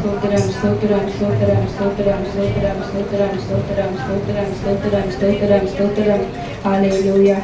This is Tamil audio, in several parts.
ஸ்தோத்திரம் ஸ்தோத்திரம் ஸ்தோத்திரம் ஸ்தோத்திரம் ஸ்தோத்திரம் ஸ்தோத்திரம் ஸ்தோத்திரம் ஸ்தோத்திரம் ஸ்தோத்திரம் ஸ்தோத்திரம் ஸ்தோத்திரம் ஹalleluya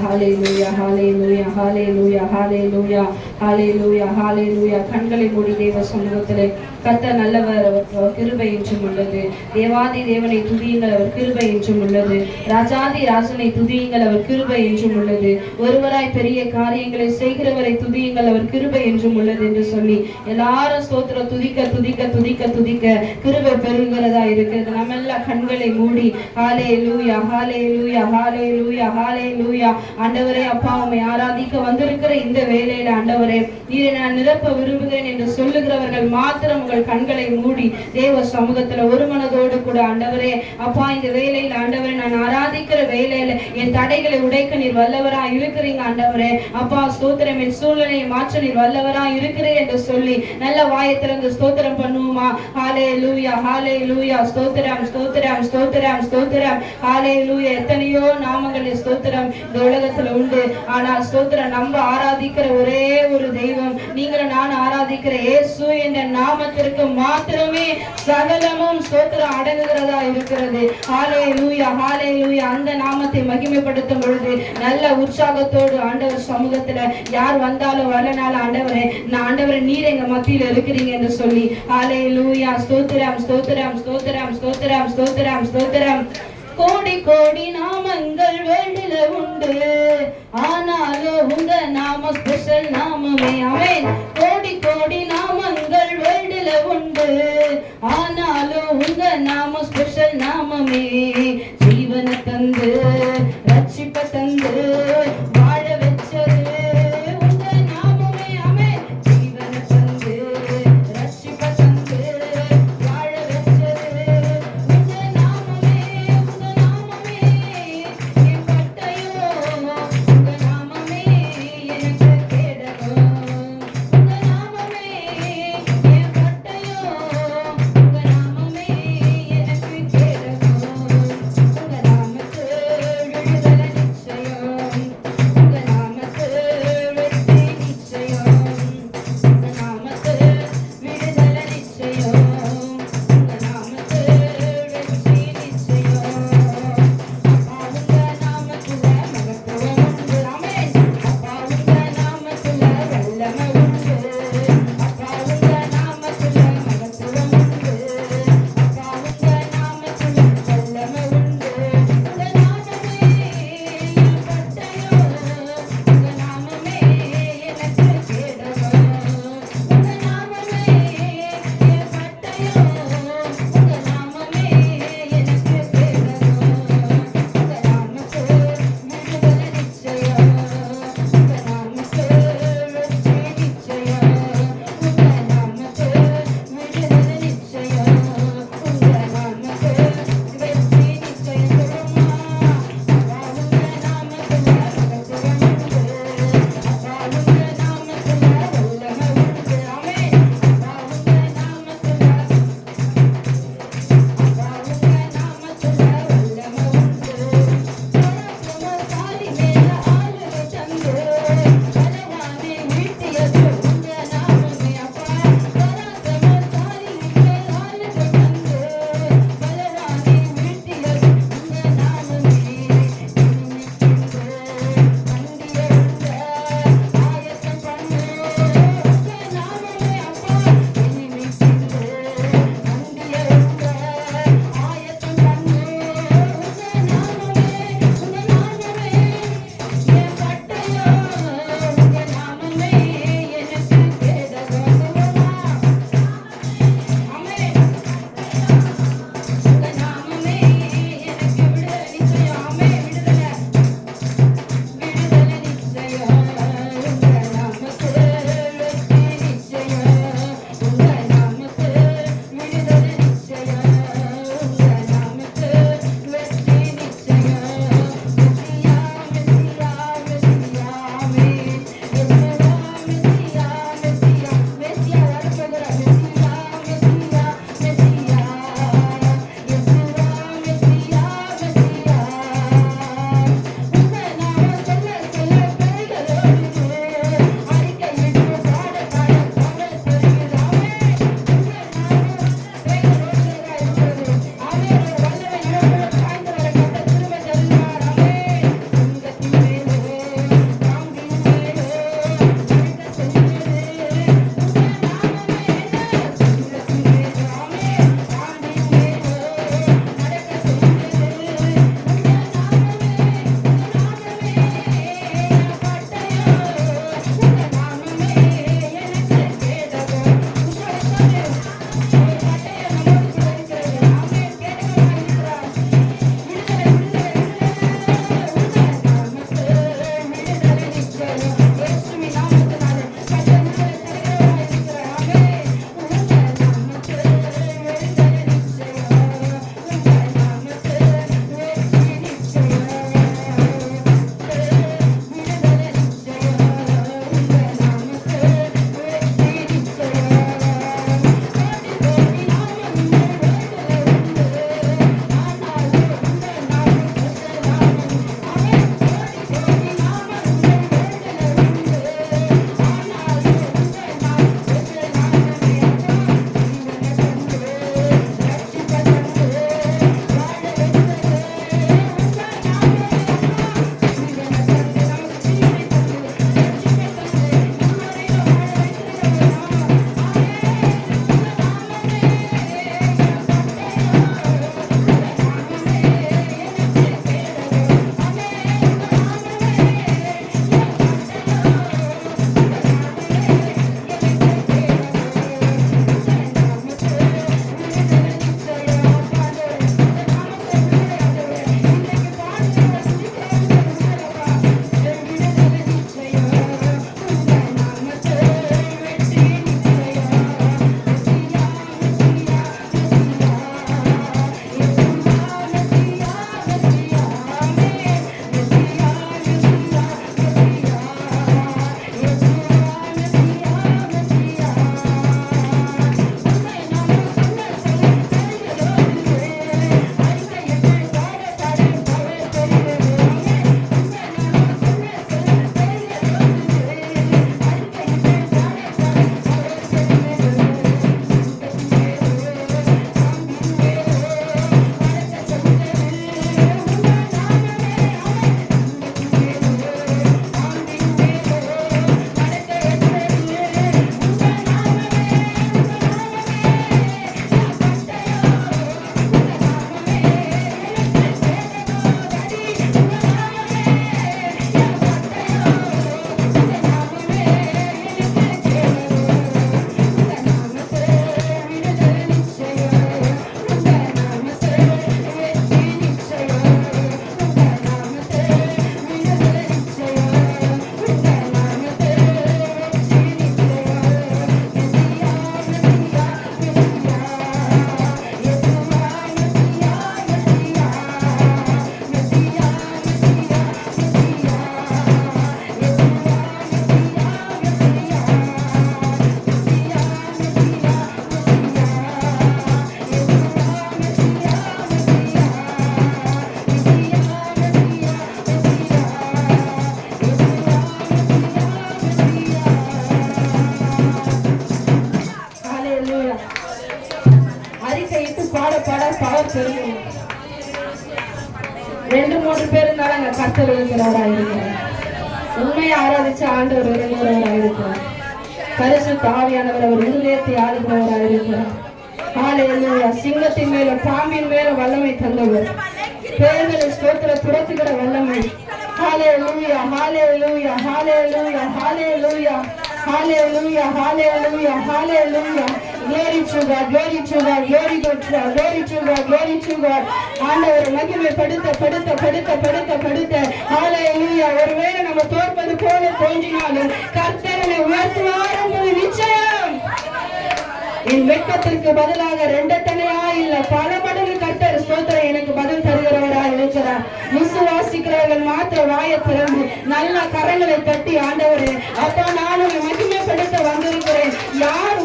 ஹalleluya ஹalleluya ஹாலே ஹalleluya ஹalleluya லூயா கண்களை மூடி தேவ சமூகத்திலே கத்த நல்லவர் அவர் கிருபை என்றும் உள்ளது. தேவாதி தேவனை துதியுங்கள் அவர் கிருபை என்றும் உள்ளது. ராஜாதி ராஜனை துதியுங்கள் அவர் கிருபை என்றும் உள்ளது. ஒருவராய் பெரிய காரியங்களை செய்கிறவரை துதியுங்கள் அவர் கிருபை என்றும் உள்ளது என்று சொல்லி எல்லாரும் ஸ்தோத்திர துதிக்க துதிக்க துதிக்க துதிக்க கிருபை பெருகிறதா இருக்கிறது. நம்ம எல்லாம் கண்களை மூடி ஹாலே லூயா ஹாலே லூயா ஹாலே லூயா ஹாலே லூயா ஆண்டவரே அப்பா உண்மை ஆராதிக்க வந்திருக்கிற இந்த வேலையில ஆண்டவர் ஆண்டவரே நீரை நான் நிரப்ப விரும்புகிறேன் என்று சொல்லுகிறவர்கள் மாத்திரம் உங்கள் கண்களை மூடி தேவ சமூகத்துல ஒரு மனதோடு கூட ஆண்டவரே அப்பா இந்த வேலையில் ஆண்டவரே நான் ஆராதிக்கிற வேலையில என் தடைகளை உடைக்க நீர் வல்லவரா இருக்கிறீங்க ஆண்டவரே. அப்பா ஸ்தோத்திரம் என் சூழ்நிலையை மாற்ற நீர் வல்லவரா இருக்கிறேன் என்று சொல்லி நல்ல வாயத்திலிருந்து ஸ்தோத்திரம் பண்ணுவோமா? ஹாலே லூயா ஹாலே லூயா ஸ்தோத்திரம் ஸ்தோத்திரம் ஸ்தோத்திரம் ஸ்தோத்திரம். ஹாலே லூயா எத்தனையோ நாமங்களின் ஸ்தோத்திரம் இந்த உலகத்துல உண்டு. ஆனால் ஸ்தோத்திரம் நம்ம ஆராதிக்கிற ஒரே ஒரு தெய்வம். நீங்கள் நான் ஆராதிக்கிற இயேசு என்ற நாமத்திற்கு மாத்திரமே சகலமும் ஸ்தோத்திரம் அடங்குகிறதா இருக்கிறது. ஹாலே லூயா ஹாலே லூயா அந்த நாமத்தை மகிமைப்படுத்தும் பொழுது நல்ல உற்சாகத்தோடு ஆண்டவர் சமூகத்துல யார் வந்தாலும் வரனாலும் ஆண்டவரே நான் ஆண்டவரை நீர் எங்க மத்தியில இருக்கிறீங்க என்று சொல்லி ஹாலே லூயா ஸ்தோத்திரம் ஸ்தோத்திரம் ஸ்தோத்திரம் ஸ்தோத்திரம் ஸ்தோத்திரம் ஸ்தோத்திரம். கோடி கோடி நாமங்கள் வேண்டில உண்டு. ஆனாலும் உங்க நாம ஸ்பெஷல் நாமமே. அமேன் கோடி கோடி நாமங்கள் வேண்டில உண்டு. ஆனாலும் உங்க நாம ஸ்பெஷல் நாமமே. ஜீவன தந்து ரட்சிப்ப தந்து ரெண்டு மூன்று பேர் இருந்தாலும் அங்க கத்தர் இருக்கிறவரா இருக்கிறார் உண்மையை ஆராதிச்ச ஆண்டவர் இருக்கிறவரா இருக்கிறார் பரிசு தாவியானவர் அவர் இருதயத்தை ஆளுகிறவராக இருக்கிறார் ஹalleluya சிங்கத்தின் மேல பாம்பின் மேல வல்லமை தந்தவர். பேர்களை ஸ்தோத்திர துரத்துகிற வல்லமை. ஹாலே லூயா ஹாலே லூயா ஹாலே லூயா ஹாலே லூயா ஹாலே லூயா ஹாலே லூயா ஹாலே லூயா glory to God glory to God glory to God glory to God glory to God. ஆண்டவர் மகிமை படுத்த படுத்த படுத்த படுத்த படுத்த. ஹalleluya ஒருவேளை நம்ம தோற்பது போல தோன்றினாலும் கர்த்தரனை உயர்த்துவார் என்பது நிச்சயம். என் வெட்கத்திற்கு பதிலாக ரெண்டத்தனையா இல்ல பல மடங்கு கர்த்தர் ஸ்தோத்திரம் எனக்கு பதில் தருகிறவரா இருக்கிறார். விசுவாசிக்கிறவர்கள் மாத்திர வாய திறந்து நல்ல கரங்களை தட்டி ஆண்டவரே அப்பா நான் உங்களை மகிமைப்படுத்த வந்திருக்கிறேன். யார்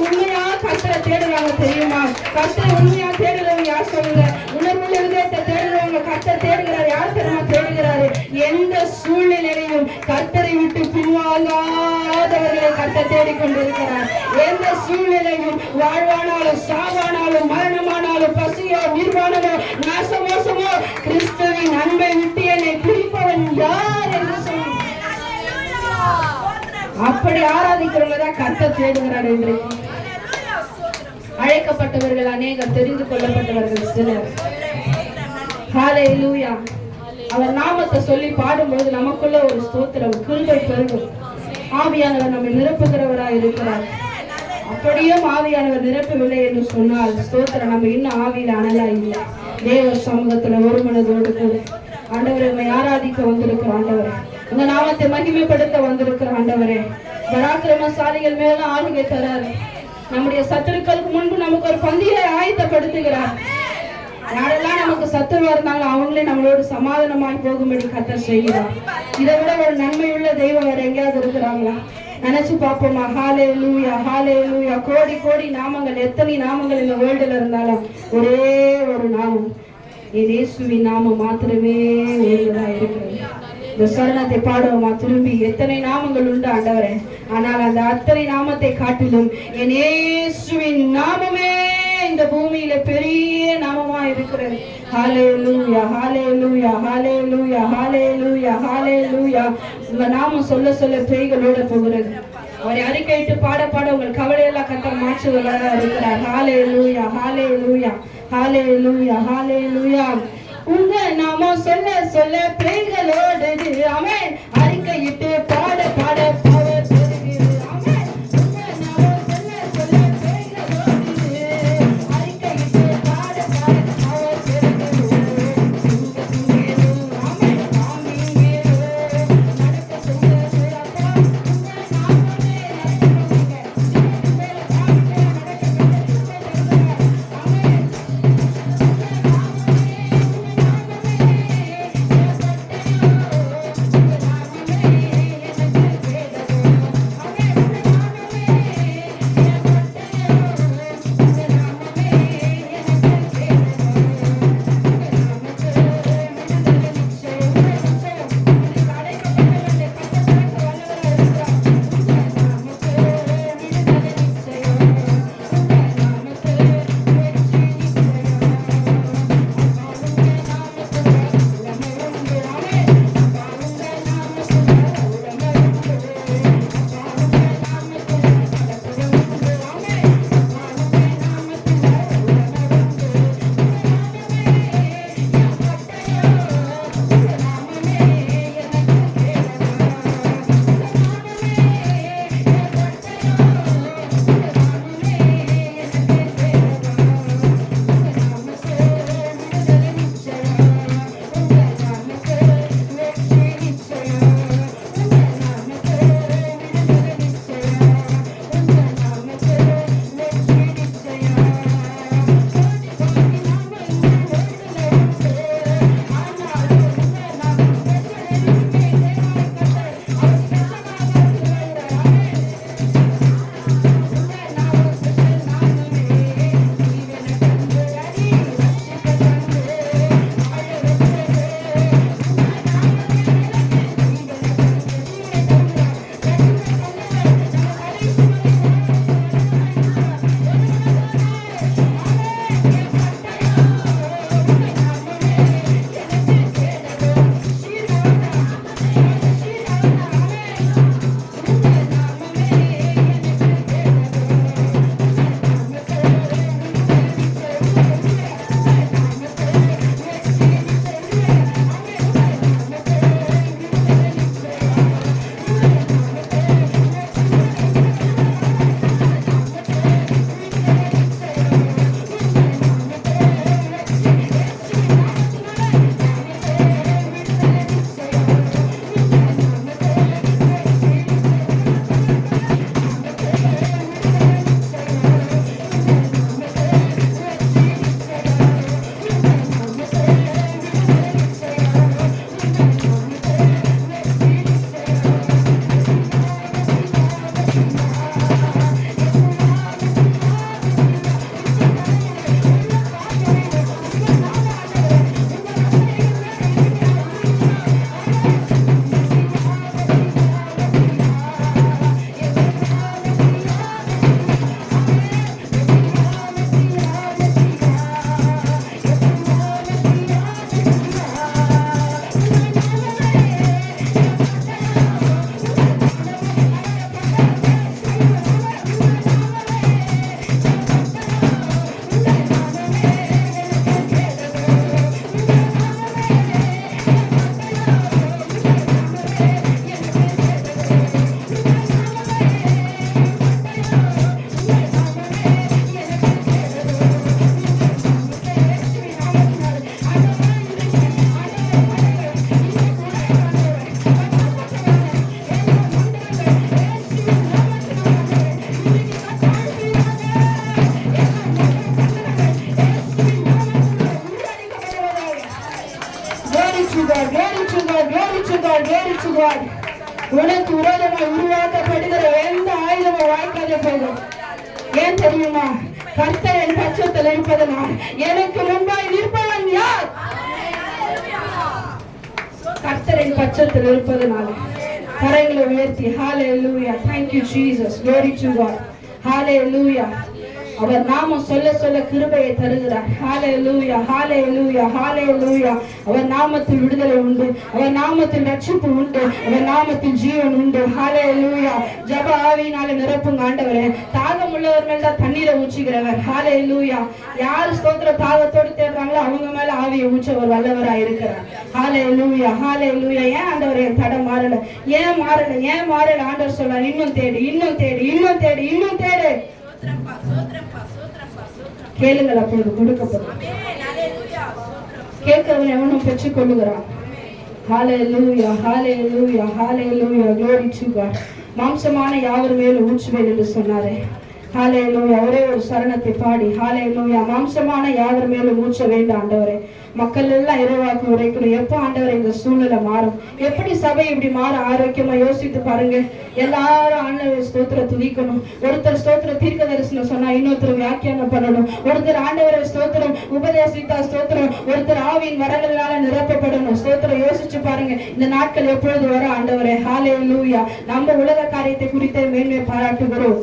உண்மையா தேடுவாங்க தெரியுமா? கத்தை உண்மையா தேடுறவங்க யார் சொல்லுங்க உணர்வுள்ள விதத்தை தேடுறவங்க கத்தை தேடுகிறார் யார் தெரியுமா தேடுகிறாரு? எந்த சூழ்நிலையிலும் கத்தரை விட்டு பின்வாங்காதவர்களை கத்தை தேடிக்கொண்டிருக்கிறார். எந்த சூழ்நிலையும் வாழ்வானாலும் சாவானாலும் மரணமானாலும் பசியோ நிர்வாணமோ நாசமோசமோ கிறிஸ்துவின் அன்பை விட்டு என்னை பிரிப்பவன் யார் என்று சொல்லி அப்படி ஆராதிக்கிறவங்க தான் கத்தை தேடுகிறார் இன்றைக்கு அழைக்கப்பட்டவர்கள் அநேகர் தெரிந்து கொள்ளப்பட்டவர்கள் சிலர். லூயா அவர் நாமத்தை சொல்லி பாடும்போது நமக்குள்ள ஒரு ஸ்தோத்திரம் கிருபை பெருகும். ஆவியானவர் நம்மை நிரப்புகிறவராய் இருக்கிறார். அப்படியும் ஆவியானவர் நிரப்பவில்லை என்று சொன்னால் ஸ்தோத்திரம் நம்ம இன்னும் ஆவியில அனலா இல்லை. தேவ சமூகத்துல ஒரு மனதோடு கூட. ஆண்டவரை உண்மை ஆராதிக்க வந்திருக்கிற ஆண்டவரே. உங்க நாமத்தை மகிமைப்படுத்த வந்திருக்கிற ஆண்டவரே. பராக்கிரமசாலிகள் மேல ஆளுகை தராரு. நம்முடைய சத்துருக்களுக்கு முன்பு நமக்கு ஒரு பந்தியை ஆயத்தப்படுத்துகிறார். யாரெல்லாம் நமக்கு சத்துருவா இருந்தாலும் அவங்களே நம்மளோடு சமாதானமாய் போகும்படி கத்தர் செய்கிறார் இதை விட ஒரு நன்மையுள்ள தெய்வம் வேற எங்கேயாவது இருக்கிறாங்களா? நினைச்சு பார்ப்போமா? ஹாலே லூயா ஹாலே லூயா கோடி கோடி நாமங்கள் எத்தனை நாமங்கள் இந்த வேர்ல்டுல இருந்தாலும் ஒரே ஒரு நாமம். இயேசுவின் நாமம் மாத்திரமே ஒருவதா இருக்கிறது. இந்த சரணத்தை பாடுவோமா? திரும்பி எத்தனை நாமங்கள் உண்டு ஆண்டவரே. ஆனால் அந்த அத்தனை நாமத்தை காட்டிலும் என் ஏசுவின் நாமமே இந்த பூமியில பெரிய நாமமா இருக்கிறது. லூயா ஹாலே லூயா ஹாலே லூயா உங்க நாமம் சொல்ல சொல்ல பேய்களோட போகிறது. அவரை அறிக்கையிட்டு பாட பாட உங்கள் கவலையெல்லாம் கத்தர் மாற்றுவதாக இருக்கிறார். ஹாலே லூயா ஹாலே லூயா உங்க நாமம் சொல்ல சொல்ல பிள்ளைகளோடு ஆமென் அறிக்கையிட்டு ஆயத்தப்படுகிற எந்த ஆயுதமும் வாய்க்காத போதும் ஏன் தெரியுமா? கர்த்தர் என் பட்சத்தில் இருப்பதனால் எனக்கு முன்பாய் நிற்பவன் யார்? கர்த்தரின் பட்சத்தில் இருப்பதனால. கரைகளை உயர்த்தி. Hallelujah thank you Jesus glory to God hallelujah அவர் நாமம் சொல்ல சொல்ல கிருபையை தருகிறார். லூயா ஹாலையிலுய்யா ஹாலையை அவர் நாமத்தில் விடுதலை உண்டு. அவர் நாமத்தில் ரட்சிப்பு உண்டு. அவர் நாமத்தில் ஜீவன் உண்டு. ஹாலே லூயா ஜப ஆவியினால நிரப்புங்க ஆண்டவரே. தாகம் உள்ளவர் மேல் தான் தண்ணீரை ஹாலே லூய்யா யார் ஸ்தோத்திர தாகத்தோடு தேடுறாங்களோ அவங்க மேல ஆவியை ஊற்றவர் வல்லவரா இருக்கிறார். ஹாலே லூய்யா ஏன் ஆண்டவர் என் தடம் மாறல? ஏன் மாறல? ஏன் மாறல? ஆண்டவர் சொல்றார் இன்னும் தேடு இன்னும் தேடு இன்னும் தேடு இன்னும் தேடு. கேளுங்கள் அப்பொழுது கொடுக்கப்படும். கேட்கிறவன் எவனும் பெற்றுக் கொள்ளுகிறான் ஹalleluya hallelujah hallelujah glory to God. மாம்சமான யாவர் மேலும் ஊற்றுவேன் என்று சொன்னாரே. ஹாலே ஹalleluya ஒரே ஒரு சரணத்தை பாடி. ஹாலே ஹalleluya மாம்சமான யாவர் மேலும் ஊற்ற வேண்டாம் ஆண்டவரே. மக்கள் எல்லாம் இறைவாக்கு உரைக்கணும். எப்போ ஆண்டவர் இந்த சூழ்நிலை மாறும்? எப்படி சபை இப்படி மாற ஆரோக்கியமா யோசித்து பாருங்க. எல்லாரும் ஆண்டவர் ஸ்தோத்திர துதிக்கணும். ஒருத்தர் ஸ்தோத்திர தீர்க்க தரிசனம் சொன்னா இன்னொருத்தர் வியாக்கியானம் பண்ணணும். ஒருத்தர் ஆண்டவரை ஸ்தோத்திரம் உபதேசித்தா ஸ்தோத்திரம் ஒருத்தர் ஆவியின் வரங்களால நிரப்பப்படணும். ஸ்தோத்திரம் யோசிச்சு பாருங்க. இந்த நாட்கள் எப்பொழுது வர ஆண்டவரே? ஹாலே லூயா நம்ம உலக காரியத்தை குறித்த மேன்மை பாராட்டுகிறோம்.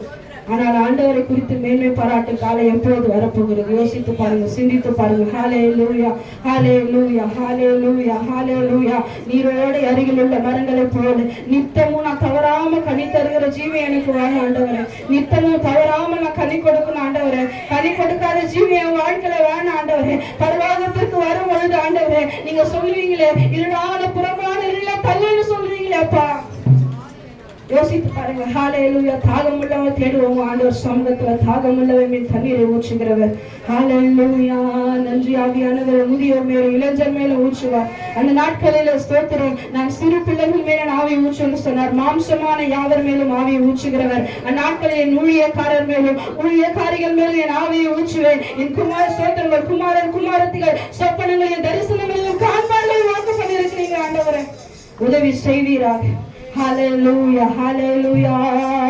ஆனால் ஆண்டவரை குறித்து மேன்மை பாராட்டு காலம் எப்போது வரப்போகிறது? யோசித்து பாருங்க சிந்தித்து பாருங்க ஹாலே லூயா ஹாலே லூயா ஹாலே லூயா ஹாலே லூயா நீரோட அருகில் உள்ள மரங்களை போல நித்தமும் நான் தவறாம கனி தருகிற ஜீவி எனக்கு வாங்க ஆண்டவரே. நித்தமும் தவறாம நான் கனி கொடுக்கணும் ஆண்டவரே. கனி கொடுக்காத ஜீவி என் வாழ்க்கையில வேணும் ஆண்டவரே. பரவாதத்திற்கு வரும் பொழுது ஆண்டவரே நீங்க சொல்லுவீங்களே இருடாத புறமான இருள தள்ளுன்னு சொல்றீங்களேப்பா. யோசித்து பாருங்க. ஹாலையிலுயா தாகம் உள்ளவங்க தேடுவோம் ஆண்டவர் சமூகத்துல தாகம் உள்ளவன் மேல் தண்ணீரை ஊற்றுகிறவர். ஹாலையிலுயா நன்றி ஆவியானவர். முதியோர் மேல இளைஞர் மேல ஊற்றுவார். அந்த நாட்களில ஸ்தோத்திரம். நான் சிறு பிள்ளைகள் மேல ஆவி ஊற்றுன்னு சொன்னார். மாம்சமான யாவர் மேலும் ஆவியை ஊற்றுகிறவர்? அந்நாட்களில் என் ஊழியக்காரர் மேலும் ஊழியக்காரிகள் மேலும் என் ஆவியை ஊற்றுவேன். என் குமார ஸ்தோத்திரங்கள் குமாரர் குமாரத்திகள் சொப்பனங்கள் என் தரிசனங்களிலும் காண்பார்கள் வாக்கு பண்ணியிருக்கிறீங்க ஆண்டவரை. உதவி செய்வீராக. ஹalleluya ஹalleluya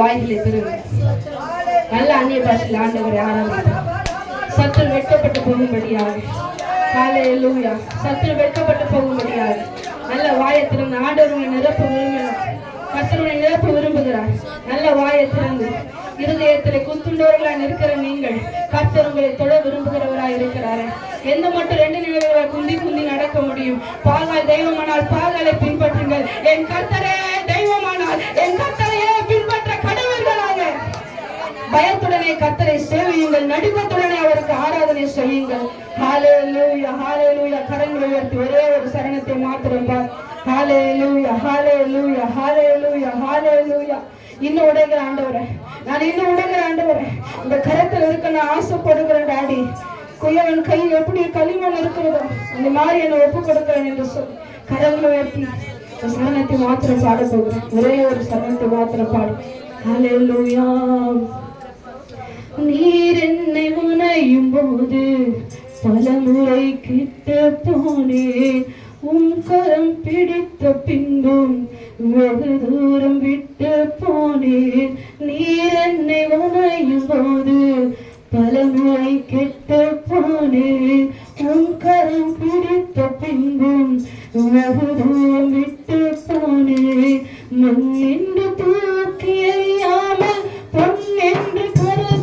வாய்களை திருங்க நல்ல அந்நிய பாஷையில் ஆண்டவரை ஆரம்பித்தார் சத்து வெட்கப்பட்டு போகும்படியாக. ஹalleluya. சத்து வெட்கப்பட்டு போகும்படியாக. நல்ல வாயை திறந்து ஆண்டவருடைய உங்களை நிரப்ப விரும்பினார். கத்தருடைய நிரப்ப விரும்புகிறார். நல்ல வாயை திறந்து இருதயத்தில் குத்துண்டவர்களாக இருக்கிற நீங்கள் கத்தர் உங்களை தொட விரும்புகிறவராக இருக்கிறாரு. எந்த மட்டும் ரெண்டு நிமிடங்களாக குந்தி குந்தி நடக்க முடியும். பாகால் தெய்வமானால் பாகாலை பின்பற்றுங்கள். என் கத்தரே தெய்வமானால் என் கத்த பயத்துடனே கத்தரை சேவியுங்கள் நடுக்கத்துடனே அவருக்கு ஆராதனை செய்யுங்கள். ஹalleluya ஹalleluya. கரங்களை உயர்த்தி ஒரே ஒரு சரணத்தை மாத்திரம் பார் ஹalleluya ஹalleluya ஹாலே ஹalleluya. இன்னும் உடைகிற ஆண்டவரே நான் இன்னும் உடைகிற ஆண்டவரே. இந்த கரத்தில் இருக்க நான் ஆசைப்படுகிறேன் டாடி. குயவன் கையில் எப்படி களிமண் இருக்கிறதோ அந்த மாதிரி என்னை ஒப்பு கொடுக்கிறேன் என்று சொல். கரங்களை உயர்த்தி சரணத்தை மாத்திரம் பாட போகிறேன். ஒரே ஒரு சரணத்தை மாத்திரம் பாடு. Hallelujah. நீர் என்னை முனையும் போது பலமுறை கிட்ட போனே உம் கரம் பிடித்த பின்பும் வெகு தூரம் விட்டு போனேன் நீர் என்னை முனையும் போது பலமுறை கெட்டு போனேன் உம் கரம் பிடித்த பின்பும் வெகு தூரம் விட்டு போனேன் மண் என்று தூக்கி அறியாமல் பொன் என்று கருத்து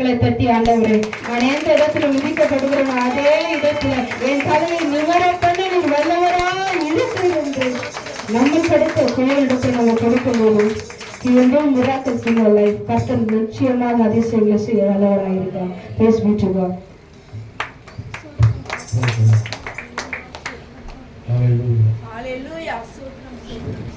கரங்களை தட்டி ஆண்டவரே. நான் எந்த இடத்துல மிதிக்கப்படுகிறோமோ அதே இடத்துல என் தலையை நிவர பண்ண நீ வல்லவரா இருக்கிறது நம்ம கிடைத்த குழந்தை நம்ம கொடுக்கும்போது என்றும் மிராக்கள் செய்யலை கர்த்தர் நிச்சயமாக அதிசயங்களை செய்ய வல்லவராக இருக்கான் பேஸ் மீட்டுவார்